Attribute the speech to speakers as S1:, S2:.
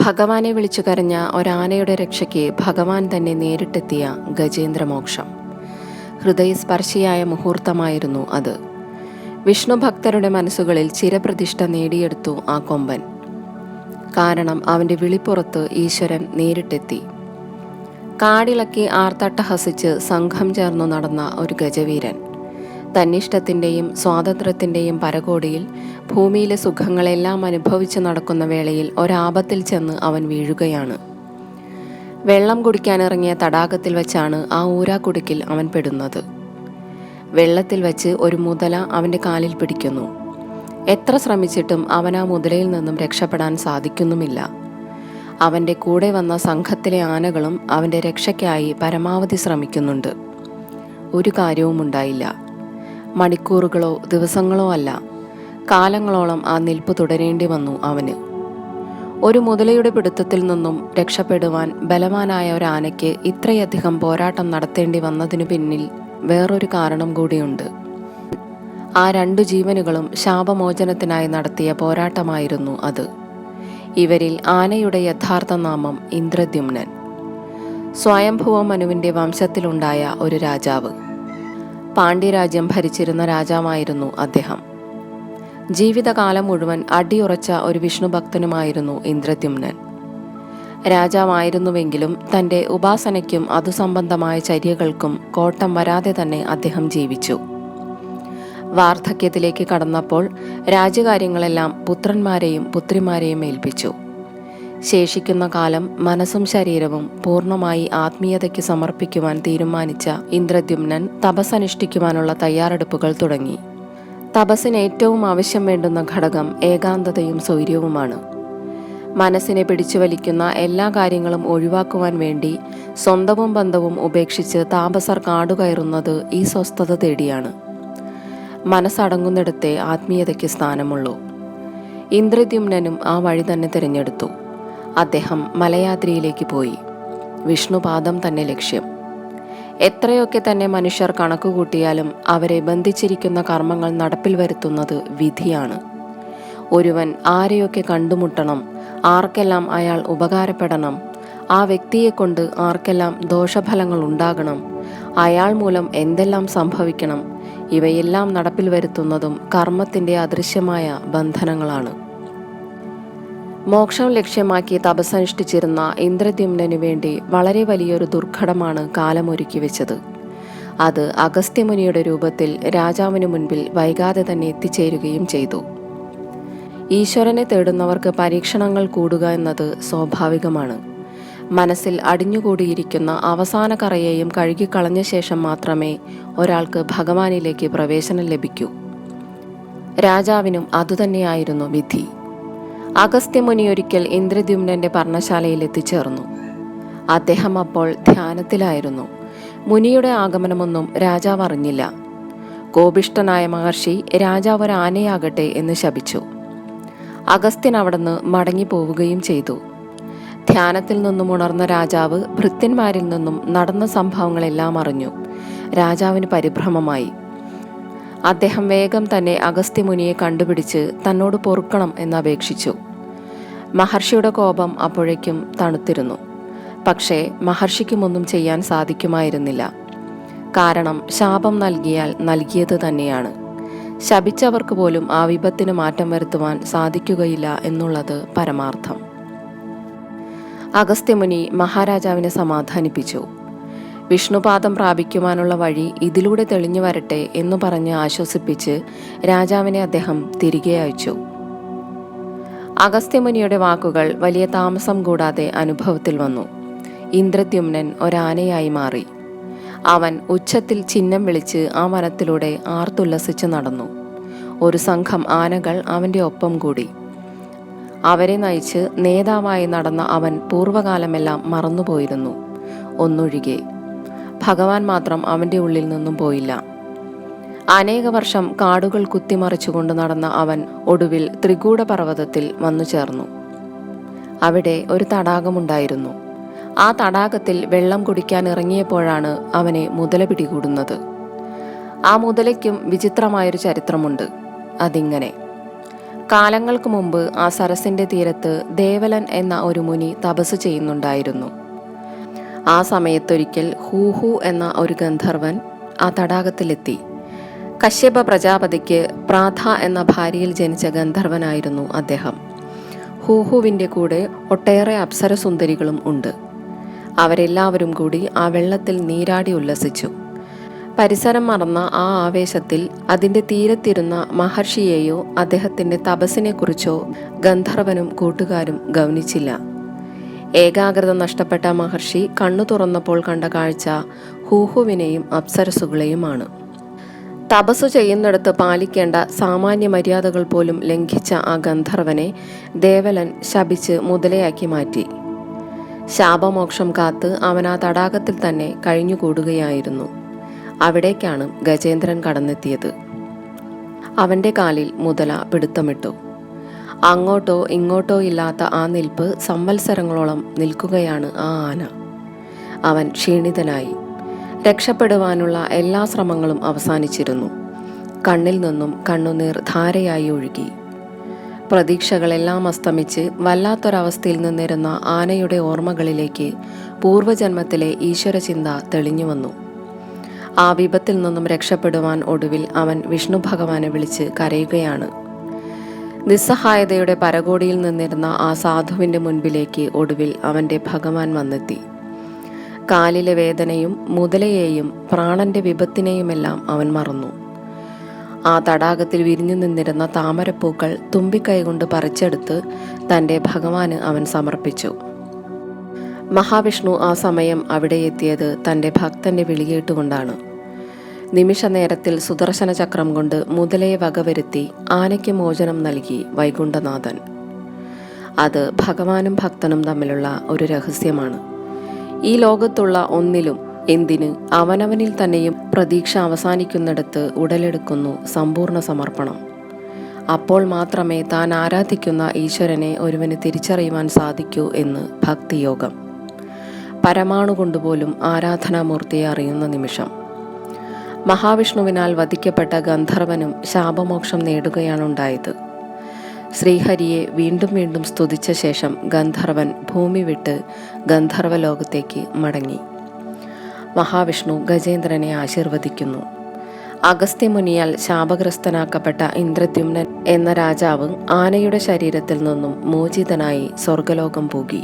S1: ഭഗവാനെ വിളിച്ചു കരഞ്ഞ ഒരാനയുടെ രക്ഷയ്ക്ക് ഭഗവാൻ തന്നെ നേരിട്ടെത്തിയ ഗജേന്ദ്രമോക്ഷം. ഹൃദയസ്പർശിയായ മുഹൂർത്തമായിരുന്നു അത്. വിഷ്ണു ഭക്തരുടെ മനസ്സുകളിൽ ചിരപ്രതിഷ്ഠ നേടിയെടുത്തു ആ കൊമ്പൻ. കാരണം അവന്റെ വിളിപ്പുറത്ത് ഈശ്വരൻ നേരിട്ടെത്തി. കാടിളക്കി ആർത്തട്ടഹസിച്ച് സംഘം ചേർന്നു നടന്ന ഒരു ഗജവീരൻ. തന്നിഷ്ടത്തിന്റെയും സ്വാതന്ത്ര്യത്തിന്റെയും പരകോടിയിൽ ഭൂമിയിലെ സുഖങ്ങളെല്ലാം അനുഭവിച്ച് നടക്കുന്ന വേളയിൽ ഒരാപത്തിൽ ചെന്ന് അവൻ വീഴുകയാണ്. വെള്ളം കുടിക്കാനിറങ്ങിയ തടാകത്തിൽ വെച്ചാണ് ആ ഊരാക്കുടുക്കിൽ അവൻ പെടുന്നത്. വെള്ളത്തിൽ വെച്ച് ഒരു മുതല അവന്റെ കാലിൽ പിടിക്കുന്നു. എത്ര ശ്രമിച്ചിട്ടും അവൻ ആ മുതലയിൽ നിന്നും രക്ഷപ്പെടാൻ സാധിക്കുന്നുമില്ല. അവന്റെ കൂടെ വന്ന സംഘത്തിലെ ആനകളും അവന്റെ രക്ഷയ്ക്കായി പരമാവധി ശ്രമിക്കുന്നുണ്ട്. ഒരു കാര്യവും ഉണ്ടായില്ല മണിക്കൂറുകളോ ദിവസങ്ങളോ അല്ല കാലങ്ങളോളം ആ നിൽപ്പ് തുടരേണ്ടി വന്നു അവന്. ഒരു മുതലയുടെ പിടുത്തത്തിൽ നിന്നും രക്ഷപ്പെടുവാൻ ബലവാനായ ഒരു ആനയ്ക്ക് ഇത്രയധികം പോരാട്ടം നടത്തേണ്ടി വന്നതിനു പിന്നിൽ വേറൊരു കാരണം കൂടിയുണ്ട്. ആ രണ്ടു ജീവനുകളും ശാപമോചനത്തിനായി നടത്തിയ പോരാട്ടമായിരുന്നു അത്. ഇവരിൽ ആനയുടെ യഥാർത്ഥ നാമം ഇന്ദ്രദ്യുമ്നൻ. സ്വയംഭുവ മനുവിന്റെ വംശത്തിലുണ്ടായ ഒരു രാജാവ്. പാണ്ഡ്യരാജ്യം ഭരിച്ചിരുന്ന രാജാവായിരുന്നു അദ്ദേഹം. ജീവിതകാലം മുഴുവൻ അടിയുറച്ച ഒരു വിഷ്ണുഭക്തനുമായിരുന്നു ഇന്ദ്രദ്യുമ്നൻ. രാജാവായിരുന്നുവെങ്കിലും തന്റെ ഉപാസനയ്ക്കും അതു സംബന്ധമായ ചര്യകൾക്കും കോട്ടം വരാതെ തന്നെ അദ്ദേഹം ജീവിച്ചു. വാർദ്ധക്യത്തിലേക്ക് കടന്നപ്പോൾ രാജ്യകാര്യങ്ങളെല്ലാം പുത്രന്മാരെയും പുത്രിമാരെയും ഏൽപ്പിച്ചു. ശേഷിക്കുന്ന കാലം മനസ്സും ശരീരവും പൂർണമായി ആത്മീയതയ്ക്ക് സമർപ്പിക്കുവാൻ തീരുമാനിച്ച ഇന്ദ്രദ്യുമ്നൻ തപസ്സനുഷ്ഠിക്കുവാനുള്ള തയ്യാറെടുപ്പുകൾ തുടങ്ങി. തപസ്സിന് ഏറ്റവും ആവശ്യം വേണ്ടുന്ന ഘടകം ഏകാന്തതയും സൗര്യവുമാണ് മനസ്സിനെ പിടിച്ചു വലിക്കുന്ന എല്ലാ കാര്യങ്ങളും ഒഴിവാക്കുവാൻ വേണ്ടി സ്വന്തവും ബന്ധവും ഉപേക്ഷിച്ച് താപസർ കാടുകയറുന്നത് ഈ സ്വസ്ഥത തേടിയാണ്. മനസ്സടങ്ങുന്നിടത്തെ ആത്മീയതയ്ക്ക് സ്ഥാനമുള്ളൂ. ഇന്ദ്രദ്യുമ്നനും ആ വഴി തന്നെ തിരഞ്ഞെടുത്തു. അദ്ദേഹം മലയാത്രിയിലേക്ക് പോയി. വിഷ്ണുപാദം തന്നെ ലക്ഷ്യം. എത്രയൊക്കെ തന്നെ മനുഷ്യർ കണക്കുകൂട്ടിയാലും അവരെ ബന്ധിച്ചിരിക്കുന്ന കർമ്മങ്ങൾ നടപ്പിൽ വരുത്തുന്നത് വിധിയാണ്. ഒരുവൻ ആരെയൊക്കെ കണ്ടുമുട്ടണം ആർക്കെല്ലാം അയാൾ ഉപകാരപ്പെടണം ആ വ്യക്തിയെക്കൊണ്ട് ആർക്കെല്ലാം ദോഷഫലങ്ങൾ ഉണ്ടാകണം അയാൾ മൂലം എന്തെല്ലാം സംഭവിക്കണം ഇവയെല്ലാം നടപ്പിൽ വരുത്തുന്നതും കർമ്മത്തിന്റെ അദൃശ്യമായ ബന്ധനങ്ങളാണ്. മോക്ഷം ലക്ഷ്യമാക്കി തപസ്സനുഷ്ഠിച്ചിരുന്ന ഇന്ദ്രദ്യുമ്നു വേണ്ടി വളരെ വലിയൊരു ദുർഘടമാണ് കാലമൊരുക്കി വെച്ചത്. അത് അഗസ്ത്യമുനിയുടെ രൂപത്തിൽ രാജാവിന് മുൻപിൽ വൈകാതെ തന്നെ എത്തിച്ചേരുകയും ചെയ്തു. ഈശ്വരനെ തേടുന്നവർക്ക് പരീക്ഷണങ്ങൾ കൂടുക എന്നത് സ്വാഭാവികമാണ്. മനസ്സിൽ അടിഞ്ഞുകൂടിയിരിക്കുന്ന അവസാന കറയെയും കഴുകിക്കളഞ്ഞ ശേഷം മാത്രമേ ഒരാൾക്ക് ഭഗവാനിലേക്ക് പ്രവേശനം ലഭിക്കൂ. രാജാവിനും അതുതന്നെയായിരുന്നു വിധി. അഗസ്ത്യമുനി ഒരിക്കൽ ഇന്ദ്രദ്യുമ്നന്റെ പർണശാലയിൽ എത്തിച്ചേർന്നു. അദ്ദേഹം അപ്പോൾ ധ്യാനത്തിലായിരുന്നു. മുനിയുടെ ആഗമനമൊന്നും രാജാവ് അറിഞ്ഞില്ല. കോപിഷ്ടനായ മഹർഷി രാജാവ് ഒരു ആനയാകട്ടെ എന്ന് ശപിച്ചു. അഗസ്ത്യൻ അവിടുന്ന് മടങ്ങിപ്പോവുകയും ചെയ്തു. ധ്യാനത്തിൽ നിന്നും ഉണർന്ന രാജാവ് ഭൃത്യന്മാരിൽ നിന്നും നടന്ന സംഭവങ്ങളെല്ലാം അറിഞ്ഞു. രാജാവിന് പരിഭ്രമമായി. അദ്ദേഹം വേഗം തന്നെ അഗസ്ത്യമുനിയെ കണ്ടുപിടിച്ച് തന്നോട് പൊറുക്കണം എന്നപേക്ഷിച്ചു മഹർഷിയുടെ കോപം അപ്പോഴേക്കും തണുത്തിരുന്നു. പക്ഷേ മഹർഷിക്കുമൊന്നും ചെയ്യാൻ സാധിക്കുമായിരുന്നില്ല. കാരണം ശാപം നൽകിയാൽ നൽകിയത് തന്നെയാണ്. ശപിച്ചവർക്ക് പോലും ആ വിപത്തിന് മാറ്റം വരുത്തുവാൻ സാധിക്കുകയില്ല എന്നുള്ളത് പരമാർത്ഥം. അഗസ്ത്യമുനി മഹാരാജാവിനെ സമാധാനിപ്പിച്ചു. വിഷ്ണുപാദം പ്രാപിക്കുവാനുള്ള വഴി ഇതിലൂടെ തെളിഞ്ഞു വരട്ടെ എന്നു പറഞ്ഞ് ആശ്വസിപ്പിച്ച് രാജാവിനെ അദ്ദേഹം തിരികെ അയച്ചു. അഗസ്ത്യമുനിയുടെ വാക്കുകൾ വലിയ താമസം കൂടാതെ അനുഭവത്തിൽ വന്നു. ഇന്ദ്രദ്യുമ്നൻ ഒരാനയായി മാറി. അവൻ ഉച്ചത്തിൽ ചിഹ്നം വിളിച്ച് ആ വനത്തിലൂടെ ആർത്തുല്ലസിച്ച് നടന്നു. ഒരു സംഘം ആനകൾ അവന്റെ ഒപ്പം കൂടി. അവരെ നയിച്ച് നേതാവായി നടന്ന അവൻ പൂർവകാലമെല്ലാം മറന്നുപോയിരുന്നു. ഒന്നൊഴികെ ഭഗവാൻ മാത്രം അവന്റെ ഉള്ളിൽ നിന്നും പോയില്ല. അനേക വർഷം കാടുകൾ കുത്തിമറിച്ചുകൊണ്ട് നടന്ന അവൻ ഒടുവിൽ ത്രികൂട പർവതത്തിൽ വന്നു ചേർന്നു. അവിടെ ഒരു തടാകമുണ്ടായിരുന്നു. ആ തടാകത്തിൽ വെള്ളം കുടിക്കാൻ ഇറങ്ങിയപ്പോഴാണ് അവനെ മുതല പിടികൂടുന്നത്. ആ മുതലയ്ക്കും വിചിത്രമായൊരു ചരിത്രമുണ്ട്. അതിങ്ങനെ. കാലങ്ങൾക്ക് മുമ്പ് ആ സരസിന്റെ തീരത്ത് ദേവലൻ എന്ന ഒരു മുനി തപസ് ചെയ്യുന്നുണ്ടായിരുന്നു. ആ സമയത്തൊരിക്കൽ ഹൂഹു എന്ന ഒരു ഗന്ധർവൻ ആ തടാകത്തിലെത്തി. കശ്യപ പ്രജാപതിക്ക് പ്രാഥ എന്ന ഭാര്യയിൽ ജനിച്ച ഗന്ധർവനായിരുന്നു അദ്ദേഹം. ഹൂഹുവിന്റെ കൂടെ ഒട്ടേറെ അപ്സരസുന്ദരികളും ഉണ്ട്. അവരെല്ലാവരും കൂടി ആ വെള്ളത്തിൽ നീരാടി ഉല്ലസിച്ചു. പരിസരം മറന്ന ആ ആവേശത്തിൽ അതിന്റെ തീരത്തിരുന്ന മഹർഷിയെയോ അദ്ദേഹത്തിന്റെ തപസ്സിനെക്കുറിച്ചോ ഗന്ധർവനും കൂട്ടുകാരും ഗൗനിച്ചില്ല. ഏകാഗ്രത നഷ്ടപ്പെട്ട മഹർഷി കണ്ണു തുറന്നപ്പോൾ കണ്ട കാഴ്ച ഹൂഹുവിനെയും അപ്സരസുകളെയുമാണ്. തപസ് ചെയ്യുന്നിടത്ത് പാലിക്കേണ്ട സാമാന്യ മര്യാദകൾ പോലും ലംഘിച്ച ആ ഗന്ധർവനെ ദേവലൻ ശപിച്ച് മുതലയാക്കി മാറ്റി. ശാപമോക്ഷം കാത്ത് അവൻ ആ തടാകത്തിൽ തന്നെ കഴിഞ്ഞുകൂടുകയായിരുന്നു. അവിടേക്കാണ് ഗജേന്ദ്രൻ കടന്നെത്തിയത്. അവന്റെ കാലിൽ മുതല പിടുത്തമിട്ടു. അങ്ങോട്ടോ ഇങ്ങോട്ടോ ഇല്ലാത്ത ആ നിൽപ്പ് സംവത്സരങ്ങളോളം നിൽക്കുകയാണ് ആ ആന. അവൻ ക്ഷീണിതനായി. രക്ഷപ്പെടുവാനുള്ള എല്ലാ ശ്രമങ്ങളും അവസാനിച്ചിരുന്നു. കണ്ണിൽ നിന്നും കണ്ണുനീർ ധാരയായി ഒഴുകി. പ്രതീക്ഷകളെല്ലാം അസ്തമിച്ച് വല്ലാത്തൊരവസ്ഥയിൽ നിന്നിരുന്ന ആനയുടെ ഓർമ്മകളിലേക്ക് പൂർവജന്മത്തിലെ ഈശ്വരചിന്ത തെളിഞ്ഞു വന്നു. ആ വിപത്തിൽ നിന്നും രക്ഷപ്പെടുവാൻ ഒടുവിൽ അവൻ വിഷ്ണു ഭഗവാനെ വിളിച്ച് കരയുകയാണ്. നിസ്സഹായതയുടെ പരകോടിയിൽ നിന്നിരുന്ന ആ സാധുവിന്റെ മുൻപിലേക്ക് ഒടുവിൽ അവന്റെ ഭഗവാൻ വന്നെത്തി. കാലിലെ വേദനയും മുതലയെയും പ്രാണന്റെ വിപത്തിനെയുമെല്ലാം അവൻ മറന്നു. ആ തടാകത്തിൽ വിരിഞ്ഞു നിന്നിരുന്ന താമരപ്പൂക്കൾ തുമ്പിക്കൈ കൊണ്ട് പറിച്ചെടുത്ത് തന്റെ ഭഗവാന് അവൻ സമർപ്പിച്ചു. മഹാവിഷ്ണു ആ സമയം അവിടെ എത്തിയത് തന്റെ ഭക്തന്റെ വിളികേട്ടുകൊണ്ടാണ്. നിമിഷ നേരത്തിൽ സുദർശന ചക്രം കൊണ്ട് മുതലയെ വകവരുത്തി ആനയ്ക്ക് മോചനം നൽകി വൈകുണ്ഠനാഥൻ. അത് ഭഗവാനും ഭക്തനും തമ്മിലുള്ള ഒരു രഹസ്യമാണ്. ഈ ലോകത്തുള്ള ഒന്നിലും എന്തിന് അവനവനിൽ തന്നെയും പ്രതീക്ഷ അവസാനിക്കുന്നിടത്ത് ഉടലെടുക്കുന്നു സമ്പൂർണ സമർപ്പണം. അപ്പോൾ മാത്രമേ താൻ ആരാധിക്കുന്ന ഈശ്വരനെ ഒരുവന് തിരിച്ചറിയുവാൻ സാധിക്കൂ എന്ന് ഭക്തിയോഗം. പരമാണു കൊണ്ടുപോലും ആരാധനാമൂർത്തിയെ അറിയുന്ന നിമിഷം. മഹാവിഷ്ണുവിനാൽ വധിക്കപ്പെട്ട ഗന്ധർവനും ശാപമോക്ഷം നേടുകയാണുണ്ടായത്. ശ്രീഹരിയെ വീണ്ടും വീണ്ടും സ്തുതിച്ച ശേഷം ഗന്ധർവൻ ഭൂമി വിട്ട് ഗന്ധർവ ലോകത്തേക്ക് മടങ്ങി. മഹാവിഷ്ണു ഗജേന്ദ്രനെ ആശീർവദിക്കുന്നു. അഗസ്ത്യമുനിയാൽ ശാപഗ്രസ്തനാക്കപ്പെട്ട ഇന്ദ്രദ്യുമ്നൻ എന്ന രാജാവ് ആനയുടെ ശരീരത്തിൽ നിന്നും മോചിതനായി സ്വർഗലോകം പോകി.